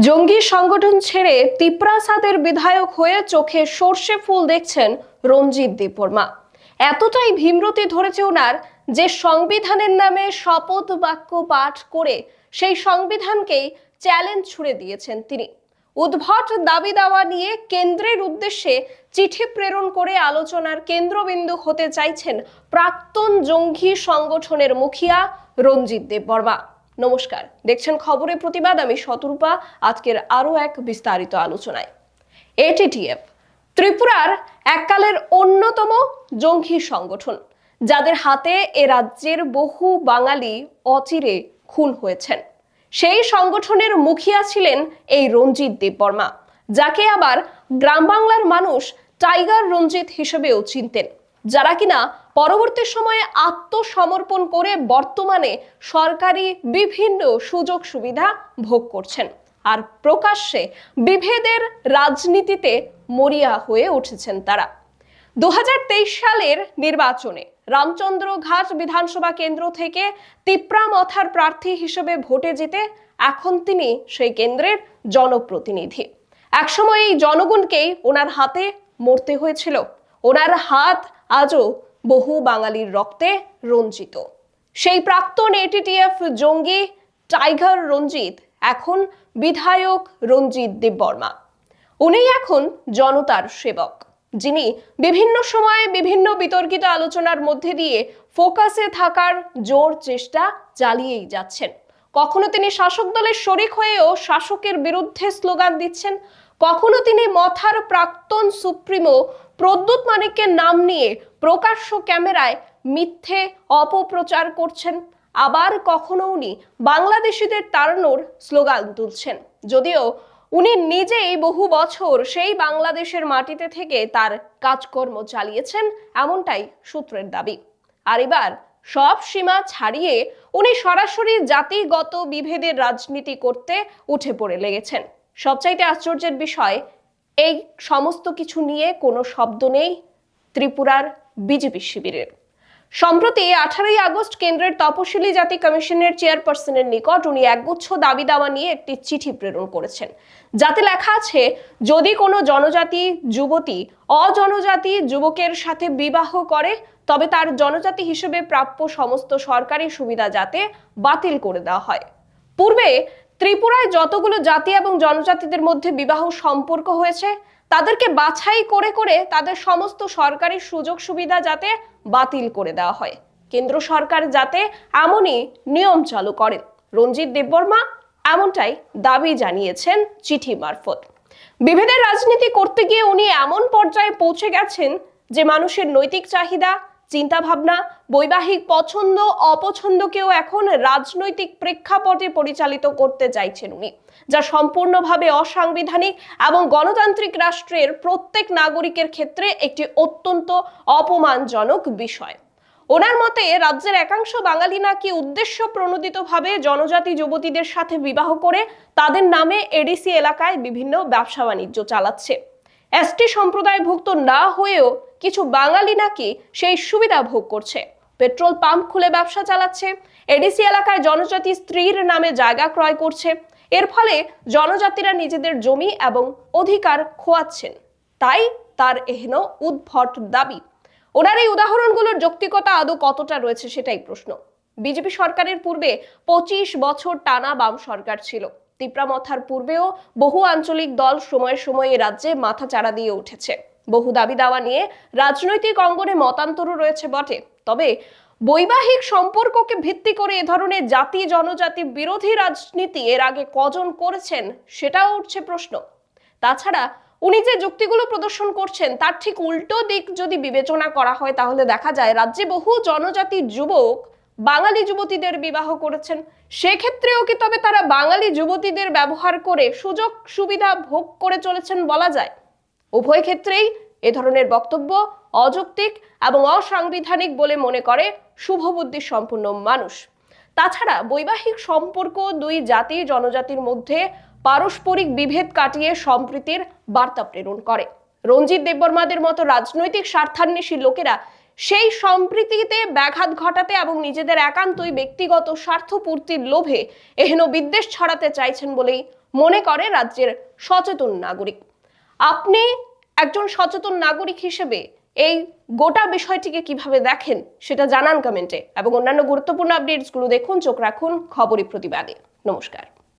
জঙ্গি সংগঠন ছেড়ে তিপ্রাসাদের বিধায়ক হয়ে চোখে সর্ষে ফুল দেখছেন রঞ্জিত দেববর্মা এতটাই ভীমরতি ধরেছে ওনার যে সংবিধানের নামে শপথ বাক্য পাঠ করে সেই সংবিধানকেই চ্যালেঞ্জ ছুড়ে দিয়েছেন তিনি। উদ্ভট দাবি দাওয়া নিয়ে কেন্দ্রের উদ্দেশ্যে চিঠি প্রেরণ করে আলোচনার কেন্দ্রবিন্দু হতে চাইছেন প্রাক্তন জঙ্গি সংগঠনের মুখিয়া রঞ্জিত দেববর্মা নমস্কার। দেখছেন খবরের প্রতিবাদ, আমি শতরূপা, আজকের আরও এক বিস্তারিত আলোচনায়। এটিটিএফ ত্রিপুরার এককালের অন্যতম জঙ্গি সংগঠন, যাদের হাতে এ রাজ্যের বহু বাঙালি অচিরে খুন হয়েছেন। সেই সংগঠনের মুখিয়া ছিলেন এই রঞ্জিত দেববর্মা, যাকে আবার গ্রাম বাংলার মানুষ টাইগার রঞ্জিত হিসেবেও চিনতেন। যারা কিনা পরবর্তী সময়ে আত্মসমর্পণ করে বর্তমানে সরকারি বিভিন্ন সুযোগ সুবিধা ভোগ করছেন। আর প্রকাশ্যে বিভেদের রাজনীতিতে মরিয়া হয়ে উঠেছেন তারা। দুহাজার তেইশ সালের নির্বাচনে রামচন্দ্র ঘাট বিধানসভা কেন্দ্র থেকে তিপ্রা মথার প্রার্থী হিসেবে ভোটে জিতে এখন তিনি সেই কেন্দ্রের জনপ্রতিনিধি। একসময় এই জনগণকেই ওনার হাতে মরতে হয়েছিল। ওনার হাত আজও বহু বাঙালির রক্তে রঞ্জিত। সেই প্রাক্তন এটিটিএফ জঙ্গি টাইগার রঞ্জিত এখন বিধায়ক রঞ্জিত দেববর্মা। উনি এখন জনতার সেবক। যিনি বিভিন্ন সময়ে বিভিন্ন বিতর্কিত আলোচনার মধ্যে দিয়ে ফোকাসে থাকার জোর চেষ্টা চালিয়েই যাচ্ছেন। কখনো তিনি শাসক দলের শরিক হয়েও শাসকের বিরুদ্ধে স্লোগান দিচ্ছেন। কখনো তিনি মথার প্রাক্তন সুপ্রিমো প্রদ্যুৎ মানিকের নাম নিয়ে প্রকাশ্য ক্যামেরায় মিথ্যে অপপ্রচার করছেন। আবার কখনো উনি বাংলাদেশিদের তাড়ানোর স্লোগান তুলছেন। যদিও উনি নিজেই বহু বছর সেই বাংলাদেশের মাটিতে থেকে তার কাজকর্ম চালিয়েছেন এমনটাই সূত্রের দাবি। আর এবার সব সীমা ছাড়িয়ে উনি সরাসরি জাতিগত বিভেদের রাজনীতি করতে উঠে পড়ে লেগেছেন। সবচাইতে আশ্চর্যের বিষয় এই সমস্ত কিছু নিয়ে কোনো শব্দ নেই ত্রিপুরার বিজেপি শিবিরের। সম্প্রতি আঠারোই আগস্ট কেন্দ্রের তপশিলি জাতি কমিশনের চেয়ারপারসনের নিকট উনি একগুচ্ছ দাবি দাওয়া নিয়ে একটি চিঠি প্রেরণ করেছেন। যাতে লেখা আছে, যদি কোনো জনজাতি যুবতী অজনজাতি যুবকের সাথে বিবাহ করে, তবে তার জনজাতি হিসেবে প্রাপ্য সমস্ত সরকারি সুবিধা যাতে বাতিল করে দেওয়া হয়। পূর্বে ত্রিপুরায় যতগুলো জাতি এবং জনজাতিদের মধ্যে বিবাহ সম্পর্ক হয়েছে, তাদেরকে বাছাই করে করে তাদের সমস্ত সরকারি সুযোগ সুবিধা যাতে বাতিল করে দেওয়া হয়। কেন্দ্র সরকার যাতে এমনই নিয়ম চালু করেন। রঞ্জিত দেববর্মা এমনটাই দাবি জানিয়েছেন চিঠি মারফত। বিভেদের রাজনীতি করতে গিয়ে উনি এমন পর্যায়ে পৌঁছে গেছেন যে মানুষের নৈতিক চাহিদা চিন্তা ভাবনা বৈবাহিক পছন্দ, অপছন্দকেও এখন রাজনৈতিক প্রেক্ষাপটে পরিচালিত করতে চাইছেন উনি, যা সম্পূর্ণভাবে অসাংবিধানিক এবং গণতান্ত্রিক রাষ্ট্রের প্রত্যেক নাগরিকের ক্ষেত্রে একটি অত্যন্ত অপমানজনক বিষয়। ওনার মতে, রাজ্যের একাংশ বাঙালি নাকি উদ্দেশ্য প্রণোদিতভাবে জনজাতি যুবতীদের সাথে বিবাহ করে তাদের নামে এডিসি এলাকায় বিভিন্ন ব্যবসা বাণিজ্য চালাচ্ছে। এসটি সম্প্রদায়ভুক্ত না হয়েও কিছু বাঙালি নাকি সেই সুবিধা ভোগ করছে। পেট্রোল পাম্প খুলে ব্যবসা চালাচ্ছে, এডিসি এলাকায় জনজাতি স্ত্রীর নামে জায়গা ক্রয় করছে, এর ফলে জনজাতিরা নিজেদের জমি এবং অধিকার খোয়াচ্ছেন। তাই তার এহেন উদ্ভট দাবি। ওনার এই উদাহরণগুলোর যৌক্তিকতা আদৌ কতটা রয়েছে সেটাই প্রশ্ন। বিজেপি সরকারের পূর্বে পঁচিশ বছর টানা বাম সরকার ছিল। তিপ্রামথার পূর্বেও বহু আঞ্চলিক দল সময়ে সময়ে রাজ্যে মাথা চাড়া দিয়ে উঠেছে। বহু দাবি দাওয়া নিয়ে রাজনৈতিক অঙ্গনে মতান্তরও রয়েছে বটে। তবে বৈবাহিক সম্পর্ককে ভিত্তি করে এ ধরনের জাতি জনজাতি বিরোধী রাজনীতি এর আগে কজন করেছেন সেটাও উঠছে প্রশ্ন। তাছাড়া উনি যে যুক্তিগুলো প্রদর্শন করছেন তার ঠিক উল্টো দিক যদি বিবেচনা করা হয় তাহলে দেখা যায় রাজ্যে বহু জনজাতি যুবক বাঙালি যুবতীদের বিবাহ করেছেন। সেক্ষেত্রেও কি তবে তারা বাঙালি যুবতীদের ব্যবহার করে সুযোগ সুবিধা ভোগ করে চলেছেন বলা যায়? উভয় ক্ষেত্রেই এ ধরনের বক্তব্য অযৌক্তিক এবং অসাংবিধানিক বলে মনে করে শুভবুদ্ধি সম্পন্ন মানুষ। তাছাড়া বৈবাহিক সম্পর্ক দুই জাতি জনজাতির মধ্যে পারস্পরিক বিভেদ কাটিয়ে সম্প্রীতির বার্তা প্রেরণ করে। রঞ্জিত দেববর্মাদের মতো রাজনৈতিক স্বার্থান্বেষী লোকেরা সেই সম্প্রীতিতে ব্যাঘাত ঘটাতে এবং নিজেদের একান্তই ব্যক্তিগত স্বার্থ পূর্তির লোভে এহেন বিদ্বেষ ছড়াতে চাইছেন বলেই মনে করে রাজ্যের সচেতন নাগরিক। আপনি একজন সচেতন নাগরিক হিসেবে এই গোটা বিষয়টিকে কীভাবে দেখেন সেটা জানান কমেন্টে। এবং অন্যান্য গুরুত্বপূর্ণ আপডেটসগুলো দেখুন, চোখ রাখুন খবরই প্রতিবাদে। নমস্কার।